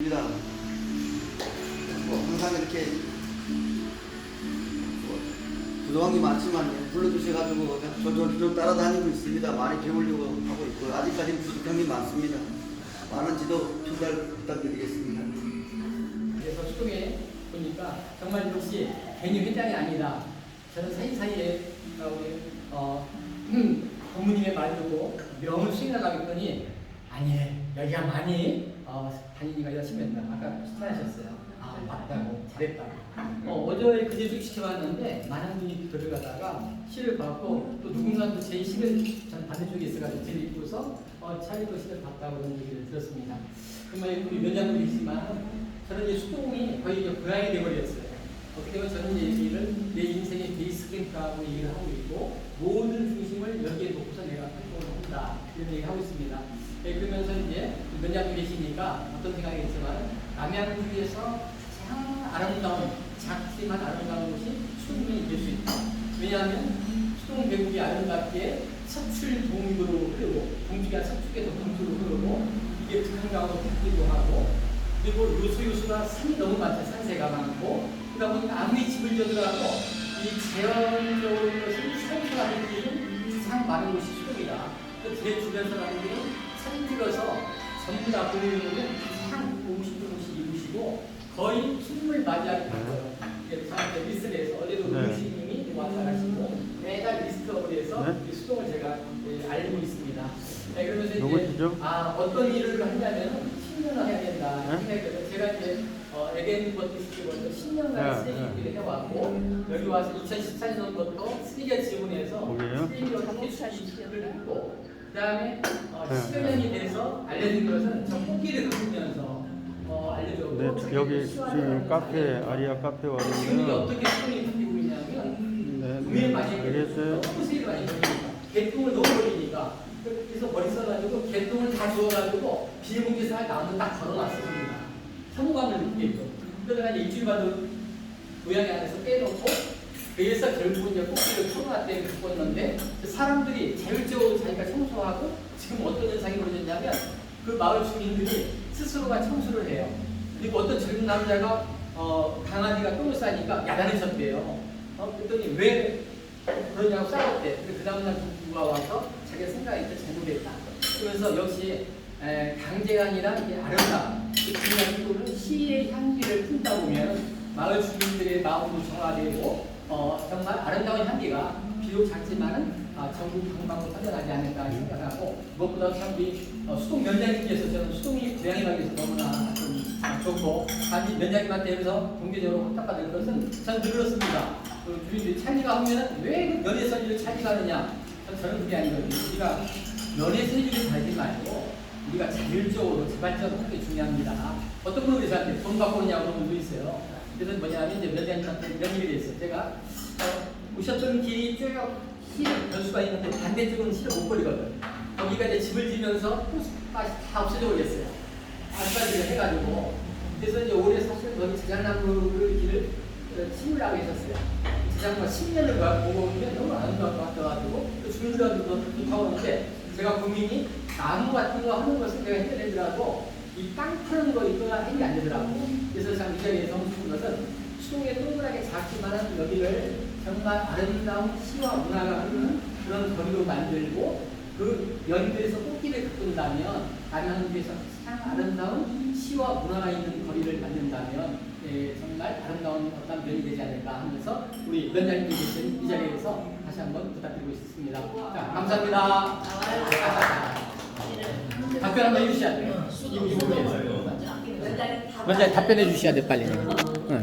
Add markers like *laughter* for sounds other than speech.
입니다. 뭐 항상 이렇게 뭐 부족한 게 많지만 불러주셔가지고 좀 따라다니고 있습니다. 많이 배우려고 하고 있고 아직까지 부족한 게 많습니다. 많은 지도 전달 부탁드리겠습니다. 그래서 수동에 보니까 정말 역시 괜히 회장이 아니다. 저는 사이사이에 어, 우리 어, 음, *clears throat* 부모님의 말 듣고 명을 수행하려고 했더니 아니 여기가 많이 어, 다니니까 열심히 했다. 아까 식사하셨어요. 아 맞다고 잘했다고. 어, 어제 그제 시켜봤는데 많은 분이 들어가다가 시를 받고 또 누군가도 제 시를 전 반대쪽에 있어가지고 드리고서 어, 차이도 시를 봤다고 그런 얘기를 들었습니다. 정말 우리 면장님이지만 저는 이제 수동이 거의 이제 고양이 돼버렸어요. 어떻게 보면 저는 이제 얘기를 내 인생의 베이스캠프라고 얘기를 하고 있고 모든 중심을 여기에 놓고서 내가 활동을 한다 이런 얘기를 하고 있습니다. 네, 그러면서 이제 면장님 계시니까 어떤 생각이 있지만 남양주에서 가장 아름다운 작지만 아름다운 곳이 수동이 될수 있다. 왜냐하면 수동 계곡이 아름답게 서출 동으로 흐르고 동주가 서쪽에서 동주로 흐르고 이게 북한강으로 닿기도 하고 그리고 요수 요수가 산이 너무 많죠. 산세가 많고 그러다 보니까 아무리 집을 지어들어도 이 자연적으로 것을 산소가 느끼는 가장 많은 곳이 수도이다. 그제 주변 사람들이 사진 찍어서 전부 다 보여주는 가장 보고 싶은 곳이 이곳이고 거의 춤을 맞이하게 됐어요. 이게 저한테 리스트를 해서 어제도 네. 음식님이 왔다 가시고 매달 리스트업을 해서 네. 이 수동을 제가 예, 알고 있습니다. 네, 그러면서 이제 누구시죠? 아 어떤 일을 하냐면 10년을 해야 된다 네? 생각했거든요. 제가 이제 어, 에덴 버티스티벌도 10년간 네, 스테이지 일을 해왔고 여기 와서 2014년부터 스리가 지원해서? 스테이지로 함께 수입을 했고 그 다음에 어, 네, 10여 년이 돼서 알려진 것은 저 꽃길을 걷으면서 어, 알려줬고 네, 저- 여기 지금 카페 아리아 카페 지금 이게 왔는데요. 어떻게 수동이 바뀌고 있냐면 네, 네, 많이 알겠어요. 수익이 많이 벌리니까 개똥을 너무 벌리니까 그래서 머리 써가지고 개똥을 다 주워가지고 비닐봉지 살 나무를 딱 걸어놨습니다. 사무관을 느끼겠죠. 그래서 한 일주일마다 고양이 안에서 빼놓고 그래서 결국은 이제 꼭지를 풀어놨대 바꿨는데 그 사람들이 자율적으로 자기가 청소하고 지금 어떤 현상이 벌어졌냐면 그 마을 주민들이 스스로가 청소를 해요. 그리고 어떤 젊은 남자가 어, 강아지가 똥을 싸니까 야단을 쳤대요. 어, 그랬더니 왜 그러냐고 싸웠대. 그 다음날 누가 와서 자기가 생각했을 때 잘못했다. 그러면서 역시 에, 아니라 이게 아름다. 그 중요한 기도는 시의 향기를 품다 보면 마을 주민들의 마음도 정화되고 어, 정말 아름다운 향기가 비록 작지만은 아, 전국 방방으로 퍼져나지 않을까 생각하고 무엇보다 참 우리 어, 수동 면장님께서 저는 수동이 고양이 가게에서 너무나 좀 아, 좋고 단지 면장님한테 여기서 공개적으로 부탁받은 것은 전 들었습니다. 그 주민들이 차이가 하면 왜 연애 선지를 차이가 하느냐? 전 저는 그게 아니거든요. 우리가 연애 선지를 달지 말고 우리가 자율적으로 자발적으로 하는 게 중요합니다. 어떤 분들이 저한테 돈 받고 오냐고 그런 분도 있어요. 그래서 뭐냐면 이제 면장님한테 이런 일이 있어요. 제가 어, 오셨던 길이 쭉 변수가 있는데 반대쪽은 힐을 못 버리거든. 거기가 이제 집을 지면서 호수까지 다 없어져 버렸어요. 아스팔트를 해가지고. 그래서 이제 올해 사실 거기 자작나무를 길을 어, 심으라고 했었어요. 자작나무가 10년을 보고 오면 너무 아름다울 것 같아가지고 또 주민들한테도 좋다고 하는데 제가 고민이 나무 같은 거 하는 것을 내가 해내더라도 이땅 파는 거 있거나 하는 게안 되더라고. 그래서 참이 자리에서 하고 싶은 것은 수동에 동그랗게 작지만은 여기를 정말 아름다운 시와 문화가 흐르는 그런 거리로 만들고 그 연대에서 꽃길을 가꾼다면 남양주에서 가장 아름다운 시와 문화가 있는 거리를 만든다면 예, 정말 아름다운 어떤 면이 되지 않을까 하면서 우리 위원장님이 계신 이 자리에서 다시 한번 부탁드리고 싶습니다. 자, 감사합니다. 답변 한번 해주셔야 돼요. 이 부분에서. 원장님 먼저 답변해 주셔야 돼 빨리.